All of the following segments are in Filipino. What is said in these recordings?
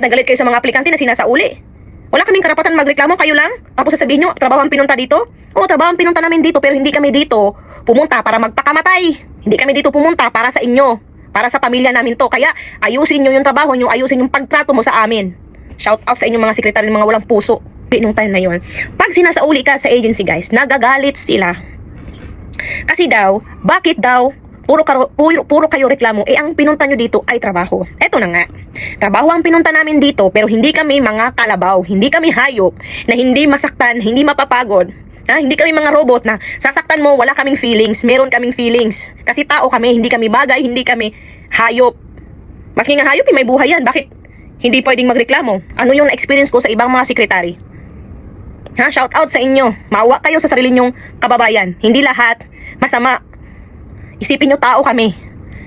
na galit kayo sa mga aplikante na sinasauli. Wala kaming karapatan magreklamo, kayo lang. Tapos sasabihin nyo, trabaho ang pinunta dito? Oo, trabaho ang pinunta namin dito, pero hindi kami dito pumunta para magpakamatay. Hindi kami dito pumunta para sa inyo. Para sa pamilya namin to. Kaya ayusin nyo yung trabaho nyo, ayusin yung pagtrato mo sa amin. Shout out sa inyong mga sekretary mga walang puso. Nung time na yon. Pag sinasauli ka sa agency guys, nagagalit sila. Kasi daw, bakit daw puro, karo, puro, puro kayo reklamo, eh ang pinunta nyo dito ay trabaho. Eto na nga. Trabaho ang pinunta namin dito, pero hindi kami mga kalabaw, hindi kami hayop, na hindi masaktan, hindi mapapagod. Ha? Hindi kami mga robot na sasaktan mo, wala kaming feelings, meron kaming feelings. Kasi tao kami, hindi kami bagay, hindi kami hayop. Maski nga hayop, eh, may buhay yan. Bakit hindi pwedeng magreklamo? Ano yung na-experience ko sa ibang mga sekretary? Ha? Shout out sa inyo. Maawa kayo sa sarili nyong kababayan. Hindi lahat masama. Isipin nyo tao kami.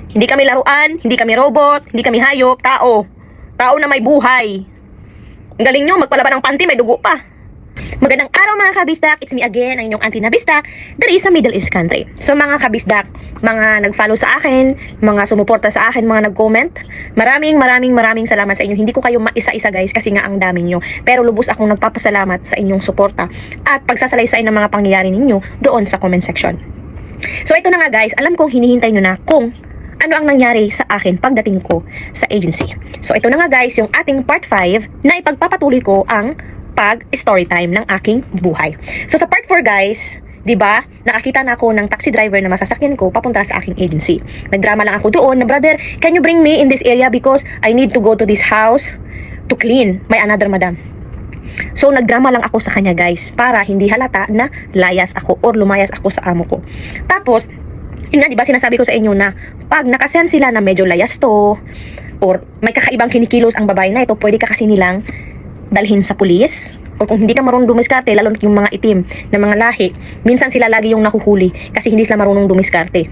Hindi kami laruan, hindi kami robot, hindi kami hayop, tao. Tao na may buhay. Ang galing nyo, magpalaban ng panty, may dugo pa. Magandang araw mga kabisdak, it's me again, ang inyong auntie na bisdak, there is a Middle East country. So mga kabisdak, mga nag-follow sa akin, mga sumuporta sa akin, mga nag-comment, maraming maraming maraming salamat sa inyo. Hindi ko kayo maisa-isa guys kasi nga ang dami nyo. Pero lubos akong nagpapasalamat sa inyong suporta at pagsasalaysay ng mga pangyayari ninyo doon sa comment section. So ito na nga guys, alam kong hinihintay nyo na kung ano ang nangyari sa akin pagdating ko sa agency. So ito na nga guys, yung ating part 5 na ipagpapatuloy ko ang pag story time ng aking buhay. So sa part 4 guys, 'di ba? Nakakita na ako ng taxi driver na masasakyan ko papunta sa aking agency. Nagdrama lang ako doon na brother, can you bring me in this area because I need to go to this house to clean my another madam. So nagdrama lang ako sa kanya guys para hindi halata na layas ako or lumayas ako sa amo ko. Tapos yun nga, di ba sinasabi ko sa inyo na pag nakasend sila na medyo layas to or may kakaibang kinikilos ang babae na ito, pwede ka kasi nilang dalhin sa pulis o kung hindi ka marunong dumiskarte, lalo yung mga itim na mga lahi, minsan sila lagi yung nakuhuli kasi hindi sila marunong dumiskarte.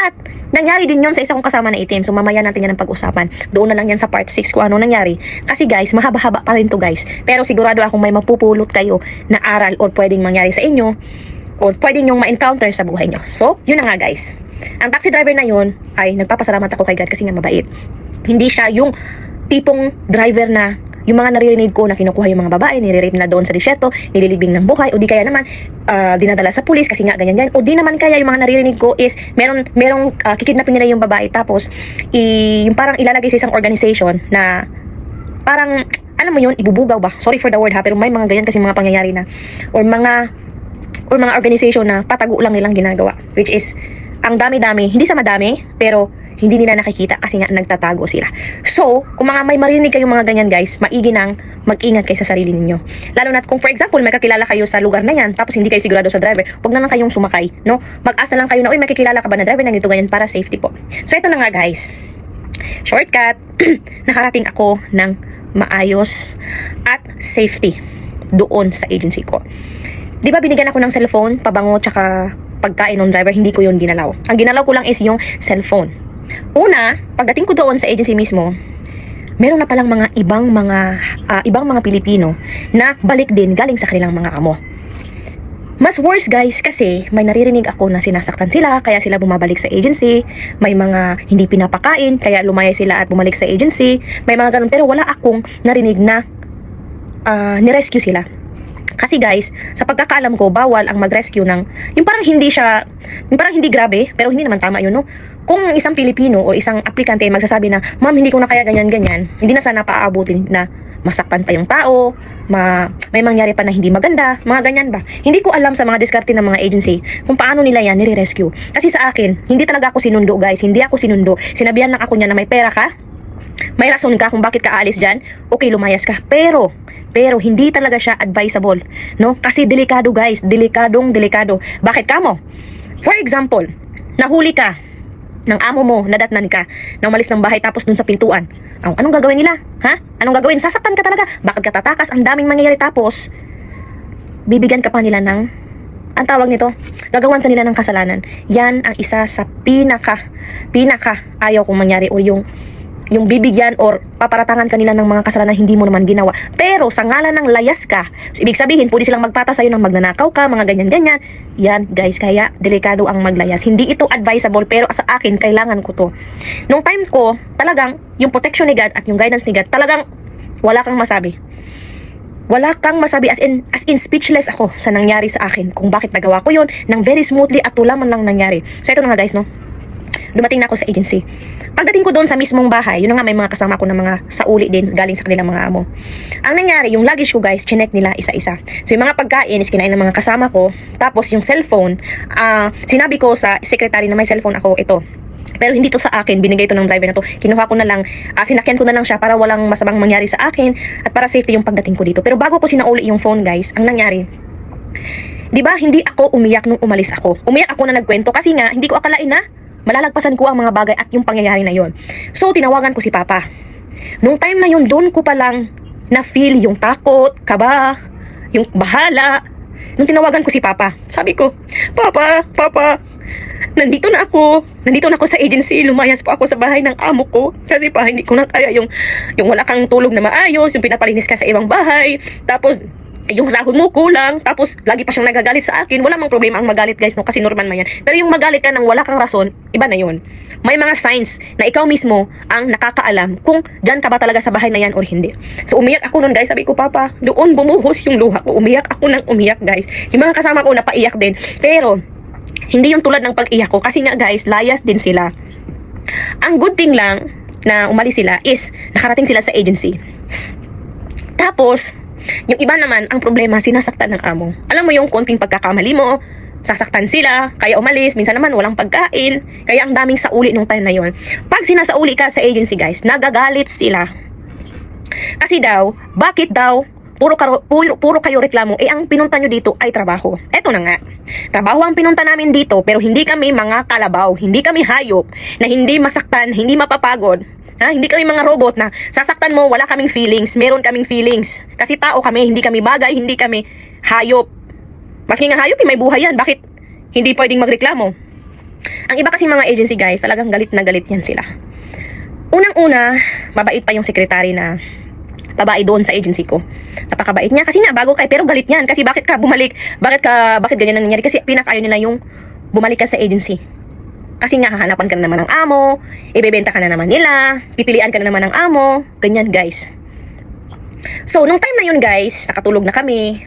At nangyari din yon sa isa kong kasama na itim. So mamaya natin yan ang pag-usapan. Doon na lang yan sa part 6 kung ano nangyari. Kasi guys, mahaba-haba pa rin to guys. Pero sigurado akong may mapupulot kayo na aral or pwedeng mangyari sa inyo or pwedeng yung ma-encounter sa buhay nyo. So, yun na nga guys. Ang taxi driver na yun ay nagpapasalamat ako kay God kasi nga mabait. Hindi siya yung tipong driver na yung mga naririnig ko na kinukuha yung mga babae, nire-rape na doon sa disyerto, nililibing ng buhay, o di kaya naman, ah, dinadala sa pulis kasi nga ganyan yan, o di naman kaya yung mga naririnig ko is, meron, merong uh, kikidnapin nila yung babae, tapos, i, yung parang ilalagay sa isang organization na, parang, alam mo yun, ibubugaw ba? Sorry for the word ha, pero may mga ganyan kasi mga pangyayari na, or mga, or mga organization na patago lang nilang ginagawa, which is, ang dami-dami, hindi sa madami, pero hindi nila nakikita kasi nga nagtatago sila. So, kung mga may marinig kayong mga ganyan guys, maigi nang mag-ingat kayo sa sarili ninyo. Lalo na kung for example, may kakilala kayo sa lugar na yan, tapos hindi kayo sigurado sa driver, huwag na lang kayong sumakay, no? Mag-ask na lang kayo na, uy, may kakilala ka ba na driver na ganito ganyan para safety po. So, ito na nga guys. Shortcut, nakarating ako ng maayos at safety doon sa agency ko. Di ba binigyan ako ng cellphone, pabango, tsaka pagkain ng driver, hindi ko yun ginalaw. Ang ginalaw ko lang is yung cellphone. Una, pagdating ko doon sa agency mismo, meron na palang mga ibang mga ah, ibang mga Pilipino na balik din galing sa kanilang mga amo. Mas worse guys kasi may naririnig ako na sinasaktan sila kaya sila bumabalik sa agency. May mga hindi pinapakain kaya lumaya sila at bumalik sa agency. May mga ganun pero wala akong narinig na ah, nirescue sila. Kasi guys, sa pagkakaalam ko, bawal ang mag-rescue ng, yung parang hindi siya, yung parang hindi grabe, pero hindi naman tama yun, no? Kung isang Pilipino o isang aplikante ay magsasabi na, ma'am, hindi ko na kaya ganyan-ganyan, hindi na sana paaabutin na masaktan pa yung tao, ma may mangyari pa na hindi maganda, mga ganyan ba. Hindi ko alam sa mga diskarte ng mga agency kung paano nila yan nire-rescue. Kasi sa akin, hindi talaga ako sinundo guys, hindi ako sinundo. Sinabihan lang ako niya na may pera ka, may rason ka kung bakit ka aalis dyan, okay, lumayas ka. Pero, pero hindi talaga siya advisable, no? Kasi delikado guys, delikadong delikado. Bakit ka mo? For example, nahuli ka ng amo mo, nadatnan ka, na umalis ng bahay tapos dun sa pintuan. Ang, anong gagawin nila? Ha? Anong gagawin? Sasaktan ka talaga. Bakit ka tatakas? Ang daming mangyayari tapos, bibigyan ka pa nila ng ang tawag nito, gagawan ka nila ng kasalanan. Yan ang isa sa pinaka, pinaka ayaw kong mangyari o yung yung bibigyan or paparatangan kanila ng mga kasalanan na hindi mo naman ginawa. Pero sa ngalan ng layas ka, ibig sabihin, pwede silang magpata sa'yo ng magnanakaw ka, mga ganyan-ganyan. Yan, guys, kaya delikado ang maglayas. Hindi ito advisable, pero sa akin, kailangan ko to. Nung time ko, talagang, yung protection ni God at yung guidance ni God, talagang wala kang masabi. Wala kang masabi as in, as in speechless ako sa nangyari sa akin kung bakit nagawa ko yon nang very smoothly at wala man lang nangyari. So ito na nga guys, no? Dumating na ako sa agency. Pagdating ko doon sa mismong bahay, yun na nga may mga kasama ko na mga sauli din galing sa kanilang mga amo. Ang nangyari, yung luggage ko guys, chinek nila isa-isa. So yung mga pagkain is kinain ng mga kasama ko. Tapos yung cellphone, ah sinabi ko sa secretary na may cellphone ako, ito. Pero hindi to sa akin, binigay to ng driver na to. Kinuha ko na lang, ah, sinakyan ko na lang siya para walang masamang mangyari sa akin at para safety yung pagdating ko dito. Pero bago ko sinauli yung phone guys, ang nangyari, Di ba hindi ako umiyak nung umalis ako. Umiyak ako na nagkwento kasi nga hindi ko akalain na malalagpasan ko ang mga bagay at yung pangyayari na yon. So tinawagan ko si Papa. Nung time na yun, doon ko pa lang na feel yung takot, kaba, yung bahala. Nung tinawagan ko si Papa, sabi ko, Papa, Papa, nandito na ako. Nandito na ako sa agency. Lumayas po ako sa bahay ng amo ko. Kasi pa, hindi ko na kaya yung, yung wala kang tulog na maayos, yung pinapalinis ka sa ibang bahay. Tapos, yung sahod mo kulang, tapos lagi pa siyang nagagalit sa akin. Wala mang problema ang magalit guys, no? kasi normal man yan. Pero yung magalit ka nang wala kang rason, iba na yun. May mga signs na ikaw mismo ang nakakaalam kung dyan ka ba talaga sa bahay na yan or hindi. So umiyak ako nun guys, sabi ko, Papa, doon bumuhos yung luha ko. Umiyak ako nang umiyak guys. Yung mga kasama ko napaiyak din. Pero, hindi yung tulad ng pag-iyak ko kasi nga guys, layas din sila. Ang good thing lang na umalis sila is nakarating sila sa agency. Tapos, yung iba naman, ang problema, sinasaktan ng amo. Alam mo yung konting pagkakamali mo, sasaktan sila, kaya umalis, minsan naman walang pagkain, kaya ang daming sauli nung time na yon. Pag sinasauli ka sa agency guys, nagagalit sila. Kasi daw, bakit daw, puro, karo, puro, puro kayo reklamo, eh ang pinunta nyo dito ay trabaho. Eto na nga, trabaho ang pinunta namin dito, pero hindi kami mga kalabaw, hindi kami hayop, na hindi masaktan, hindi mapapagod, Ha? Hindi kami mga robot na sasaktan mo, wala kaming feelings. Meron kaming feelings. Kasi tao kami, hindi kami bagay, hindi kami hayop. Maski nga hayop, eh, may buhay yan. Bakit hindi pwedeng magreklamo? Ang iba kasi mga agency guys, talagang galit na galit yan sila. Unang-una, mabait pa yung sekretary na babae doon sa agency ko. Napakabait niya kasi nga bago kay pero galit yan kasi bakit ka bumalik? Bakit ka bakit ganyan ang nangyari? Kasi pinakayo nila yung bumalik ka sa agency. Kasi nga hahanapan ka na naman ng amo, ibebenta ka na naman nila, pipilian ka na naman ng amo, ganyan guys. So, nung time na yun guys, nakatulog na kami,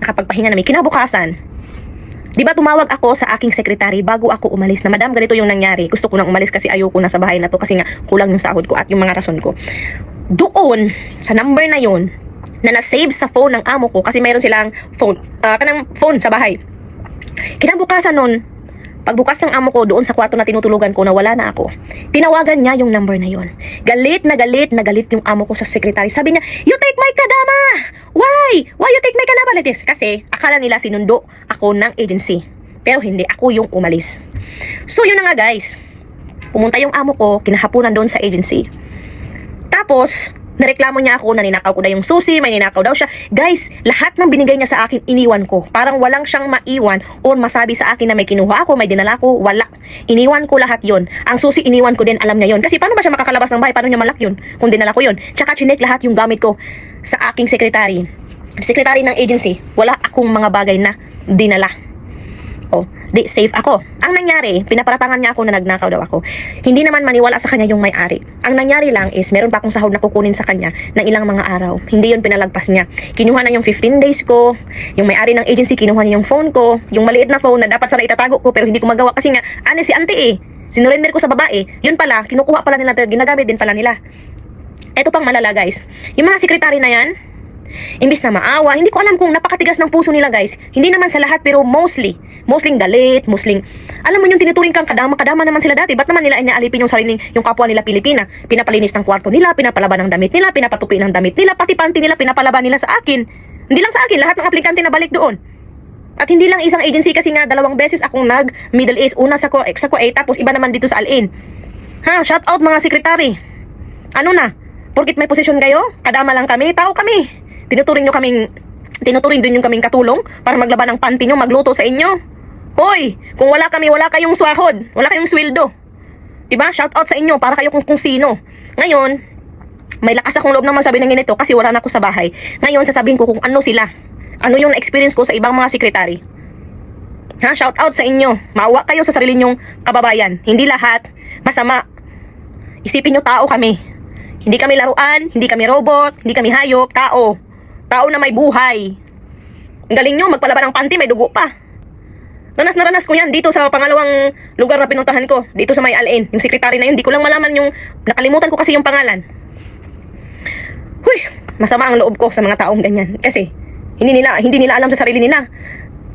nakapagpahinga na may kinabukasan. Di ba tumawag ako sa aking secretary bago ako umalis na madam ganito yung nangyari. Gusto ko nang umalis kasi ayoko na sa bahay na to kasi nga kulang yung sahod ko at yung mga rason ko. Doon, sa number na yun, na na-save sa phone ng amo ko kasi mayroon silang phone, ah kanang phone sa bahay. Kinabukasan nun, Pagbukas ng amo ko doon sa kwarto na tinutulugan ko na wala na ako, tinawagan niya yung number na yon. Galit na galit na galit yung amo ko sa sekretary. Sabi niya, You take my kadama! Why? Why you take my kadama like this? Kasi akala nila sinundo ako ng agency. Pero hindi, ako yung umalis. So yun na nga guys. Pumunta yung amo ko, kinahaponan doon sa agency. Tapos, nareklamo niya ako na ninakaw ko na yung susi, may ninakaw daw siya. Guys, lahat ng binigay niya sa akin, iniwan ko. Parang walang siyang maiwan or masabi sa akin na may kinuha ako, may dinala ko, wala. Iniwan ko lahat yon. Ang susi, iniwan ko din, alam niya yon. Kasi paano ba siya makakalabas ng bahay? Paano niya malak yun? Kung dinala ko yon. Tsaka chinek lahat yung gamit ko sa aking sekretary. Sekretary ng agency, wala akong mga bagay na dinala. Oh, di safe ako. Ang nangyari, pinaparatangan niya ako na nagnakaw daw ako. Hindi naman maniwala sa kanya yung may-ari. Ang nangyari lang is meron pa akong sahod na kukunin sa kanya ng ilang mga araw. Hindi yun pinalagpas niya. Kinuha na yung 15 days ko, yung may-ari ng agency kinuha niya yung phone ko, yung maliit na phone na dapat sana itatago ko pero hindi ko magawa kasi nga, ane si auntie eh. Sinurrender ko sa babae. Yun pala, kinukuha pala nila, ginagamit din pala nila. Ito pang malala guys. Yung mga sekretary na yan, Imbis na maawa, hindi ko alam kung napakatigas ng puso nila guys. Hindi naman sa lahat pero mostly. Mostly galit, mostly. Alam mo yung tinuturing kang kadama, kadama naman sila dati. Ba't naman nila inaalipin yung sariling, yung kapwa nila Pilipina? Pinapalinis ng kwarto nila, pinapalaban ng damit nila, pinapatupi ng damit nila, pati panty nila, pinapalaban nila sa akin. Hindi lang sa akin, lahat ng aplikante na balik doon. At hindi lang isang agency kasi nga dalawang beses akong nag Middle East, una sa Kuwait, sa Kuwait tapos iba naman dito sa Al-Ain. Ha, shout out mga sekretary. Ano na? Porkit may posisyon kayo? Kadama lang kami, tao kami. Tinuturing nyo kaming tinuturing din yung kaming katulong para maglaban ng panty nyo, magluto sa inyo. Hoy, kung wala kami, wala kayong swahod, wala kayong sweldo. Diba? Shout out sa inyo para kayo kung, kung sino. Ngayon, may lakas akong loob na masabi ng ganito kasi wala na ako sa bahay. Ngayon, sasabihin ko kung ano sila. Ano yung experience ko sa ibang mga sekretary. Ha, shout out sa inyo. Maawa kayo sa sarili nyong kababayan. Hindi lahat masama. Isipin nyo tao kami. Hindi kami laruan, hindi kami robot, hindi kami hayop, tao. Tao na may buhay. Ang galing nyo, magpalaban ng panty, may dugo pa. Ranas na ranas ko yan dito sa pangalawang lugar na pinuntahan ko. Dito sa may Alin. Yung sekretary na yun, di ko lang malaman yung... Nakalimutan ko kasi yung pangalan. Huy, masama ang loob ko sa mga taong ganyan. Kasi, hindi nila, hindi nila alam sa sarili nila.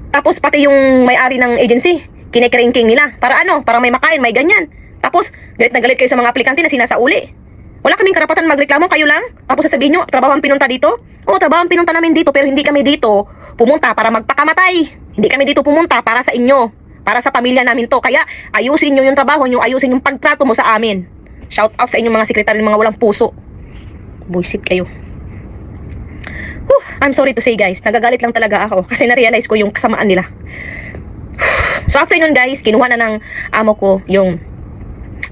Tapos, pati yung may-ari ng agency, kinikringking nila. Para ano? Para may makain, may ganyan. Tapos, galit na galit kayo sa mga aplikante na sinasauli. Wala kaming karapatan magreklamo, kayo lang. Tapos sasabihin nyo, trabaho ang pinunta dito. Oo, trabaho ang pinunta namin dito, pero hindi kami dito pumunta para magpakamatay. Hindi kami dito pumunta para sa inyo. Para sa pamilya namin to. Kaya, ayusin nyo yung trabaho nyo, ayusin yung pagtrato mo sa amin. Shout out sa inyong mga sekretary mga walang puso. Buisit kayo. Whew, I'm sorry to say guys, nagagalit lang talaga ako kasi na-realize ko yung kasamaan nila. So after nun guys, kinuha na ng amo ko yung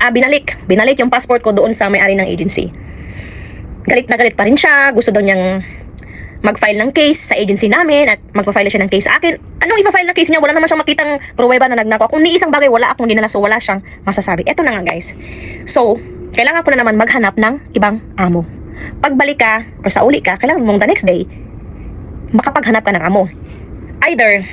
ah, binalik, binalik yung passport ko doon sa may-ari ng agency. Galit na galit pa rin siya, gusto daw niyang mag-file ng case sa agency namin at magpa-file siya ng case sa akin. Anong ipa-file na case niya? Wala naman siyang makitang pruweba na nagnako. Kung ni isang bagay, wala akong dinala so wala siyang masasabi. Eto na nga guys. So, kailangan ko na naman maghanap ng ibang amo. Pagbalik ka or sa uli ka, kailangan mong the next day, makapaghanap ka ng amo. Either,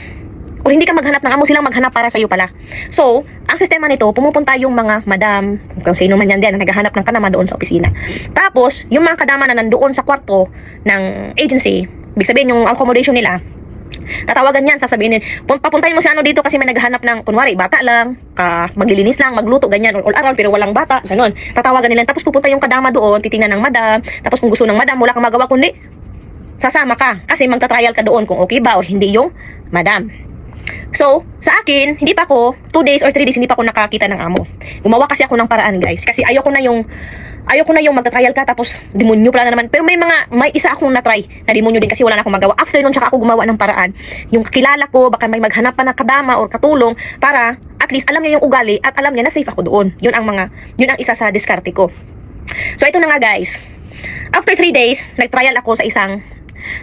o hindi ka maghanap ng amo, silang maghanap para sa'yo pala. So, ang sistema nito, pumupunta yung mga madam, kung sino man yan din, na naghahanap ng kanama doon sa opisina. Tapos, yung mga kadama na nandoon sa kwarto ng agency, ibig sabihin yung accommodation nila, tatawagan yan, sasabihin din, "Pun- papuntahin mo si ano dito kasi may naghahanap ng, kunwari, bata lang, ka, maglilinis lang, magluto, ganyan, all around, pero walang bata, ganun. Tatawagan nila, tapos pupunta yung kadama doon, titingnan ng madam, tapos kung gusto ng madam, wala kang magawa, kundi, sasama ka, kasi magta-trial ka doon kung okay ba or hindi yung madam. So, sa akin, hindi pa ako, 2 days or 3 days, hindi pa ako nakakita ng amo. Gumawa kasi ako ng paraan, guys. Kasi ayoko na yung, ayoko na yung magta-trial ka, tapos demonyo pala na naman. Pero may mga, may isa akong na-try na demonyo din kasi wala na akong magawa. After nun, tsaka ako gumawa ng paraan. Yung kakilala ko, baka may maghanap pa ng kadama or katulong para at least alam niya yung ugali at alam niya na safe ako doon. Yun ang mga, yun ang isa sa diskarte ko. So, ito na nga, guys. After 3 days, nag-trial ako sa isang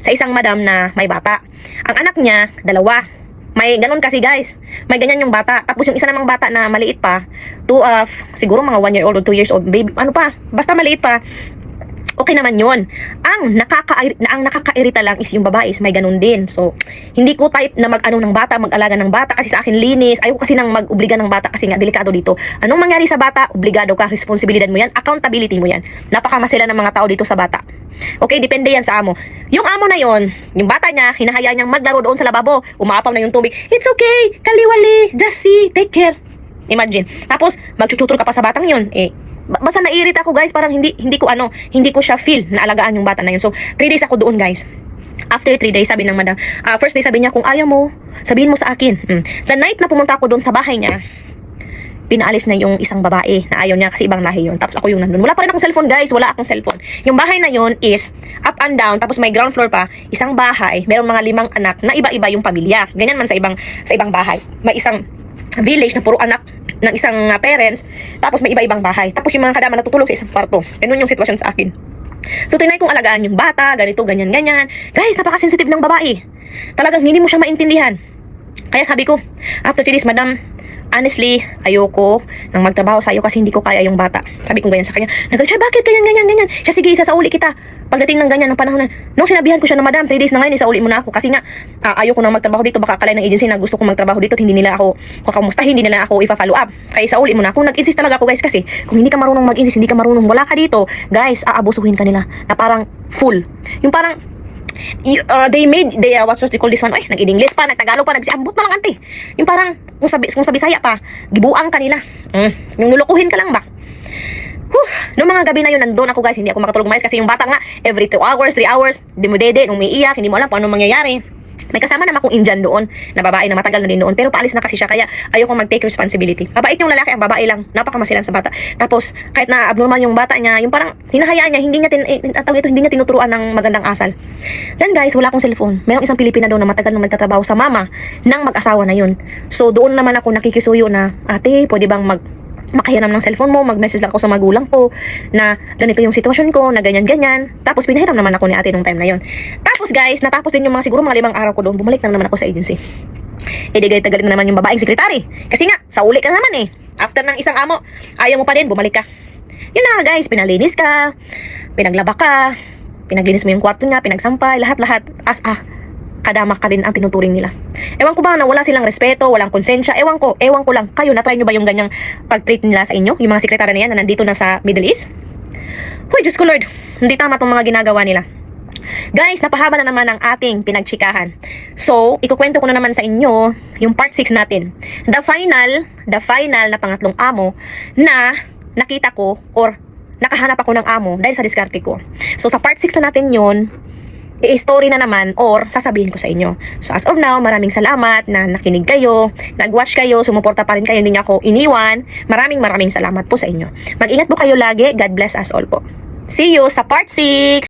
sa isang madam na may bata. Ang anak niya, dalawa. May ganun kasi guys. May ganyan yung bata. Tapos yung isa namang bata na maliit pa, two of, siguro mga 1 year old or 2 years old, baby, ano pa, basta maliit pa, okay naman yon. Ang nakaka na ang nakakairita lang is yung babae is may ganun din. So, hindi ko type na mag-ano ng bata, mag-alaga ng bata kasi sa akin linis. Ayoko kasi nang mag-obliga ng bata kasi nga delikado dito. Anong mangyari sa bata? Obligado ka, responsibilidad mo yan, accountability mo yan. Napakamasela ng mga tao dito sa bata. Okay, depende yan sa amo. Yung amo na yon, yung bata niya, hinahayaan niyang maglaro doon sa lababo. Umapaw na yung tubig. It's okay, kaliwali, just see, take care. Imagine. Tapos, magchuchutro ka pa sa batang yun. Eh, basta naiirita ako guys, parang hindi hindi ko ano, hindi ko siya feel na alagaan yung bata na yun. So, 3 days ako doon guys. After 3 days, sabi ng madam, ah, first day sabi niya, kung ayaw mo, sabihin mo sa akin. Mm. The night na pumunta ako doon sa bahay niya, pinaalis na yung isang babae na ayaw niya kasi ibang lahi yun. Tapos ako yung nandun. Wala pa rin akong cellphone guys, wala akong cellphone. Yung bahay na yun is up and down, tapos may ground floor pa, isang bahay, meron mga limang anak na iba-iba yung pamilya. Ganyan man sa ibang sa ibang bahay. May isang village na puro anak ng isang uh, parents, tapos may iba-ibang bahay. Tapos yung mga kadama natutulog sa isang kwarto. Ganun yung sitwasyon sa akin. So, tinry kong alagaan yung bata, ganito, ganyan, ganyan. Guys, napaka-sensitive ng babae. Talagang hindi mo siya maintindihan. Kaya sabi ko, after 3 days, madam, honestly, ayoko nang magtrabaho sa iyo kasi hindi ko kaya yung bata. Sabi ko ganyan sa kanya. Nagalit siya, bakit ganyan, ganyan, ganyan? Siya, sige, isa sa uli kita. Pagdating ng ganyan ng panahon na, nung sinabihan ko siya na, madam, 3 days na ngayon, isa uli mo na ako. Kasi nga, ah, ayoko nang magtrabaho dito. Baka akala ng agency na gusto kong magtrabaho dito hindi nila ako kakamustahin, hindi nila ako ipa-follow up. Kaya isa uli mo na ako. Nag-insist talaga ako, guys, kasi kung hindi ka marunong mag-insist, hindi ka marunong, wala ka dito, guys, aabusuhin ka nila na parang full. Yung parang, uh, they made they uh, what's what they call this one? Oy nag-English pa nagtagalog pa nagsiambot na lang ante yung parang kung sabi kung sa Bisaya pa gibuang kanila mm, yung nulukuhin ka lang ba? Whew, noong mga gabi na yun, nandun ako guys, hindi ako makatulog mais kasi yung bata nga, every 2 hours, 3 hours, di mo dede, umiiyak, hindi mo alam kung anong mangyayari. May kasama naman akong Indian doon, na babae na matagal na din doon, pero paalis na kasi siya, kaya ayoko mag-take responsibility. Mabait yung lalaki, ang babae lang, napakamasilan sa bata. Tapos, kahit na abnormal yung bata niya, yung parang hinahayaan niya, hindi niya, tin, eh, ang tawag ito, hindi niya tinuturuan ng magandang asal. Then guys, wala akong cellphone. Merong isang Pilipina doon na matagal na nagtatrabaho sa mama ng mag-asawa na yun. So, doon naman ako nakikisuyo na, ate, pwede bang mag makahiram ng cellphone mo, mag-message lang ako sa magulang ko na ganito yung sitwasyon ko, na ganyan-ganyan. Tapos pinahiram naman ako ni ate nung time na yon. Tapos guys, natapos din yung mga siguro mga limang araw ko doon, bumalik na naman ako sa agency. Eh di galit na na naman yung babaeng sekretary. Kasi nga, sa uli ka naman eh. After ng isang amo, ayaw mo pa din, bumalik ka. Yun na guys, pinalinis ka, pinaglaba ka, pinaglinis mo yung kwarto niya, pinagsampay, lahat-lahat. As ah, kadama ka din ang tinuturing nila. Ewan ko ba na wala silang respeto, walang konsensya, ewan ko, ewan ko lang. Kayo, na-try nyo ba yung ganyang pag-treat nila sa inyo? Yung mga sekretary na yan na nandito na sa Middle East? Huy, Diyos ko Lord, hindi tama tong mga ginagawa nila. Guys, napahaba na naman ang ating pinagchikahan. So, ikukwento ko na naman sa inyo yung part 6 natin. The final, the final na pangatlong amo na nakita ko or nakahanap ako ng amo dahil sa diskarte ko. So, sa part 6 na natin yon i-story na naman or sasabihin ko sa inyo. So as of now, maraming salamat na nakinig kayo, nag-watch kayo, sumuporta pa rin kayo, hindi niyo ako iniwan. Maraming maraming salamat po sa inyo. Mag-ingat po kayo lagi. God bless us all po. See you sa part 6!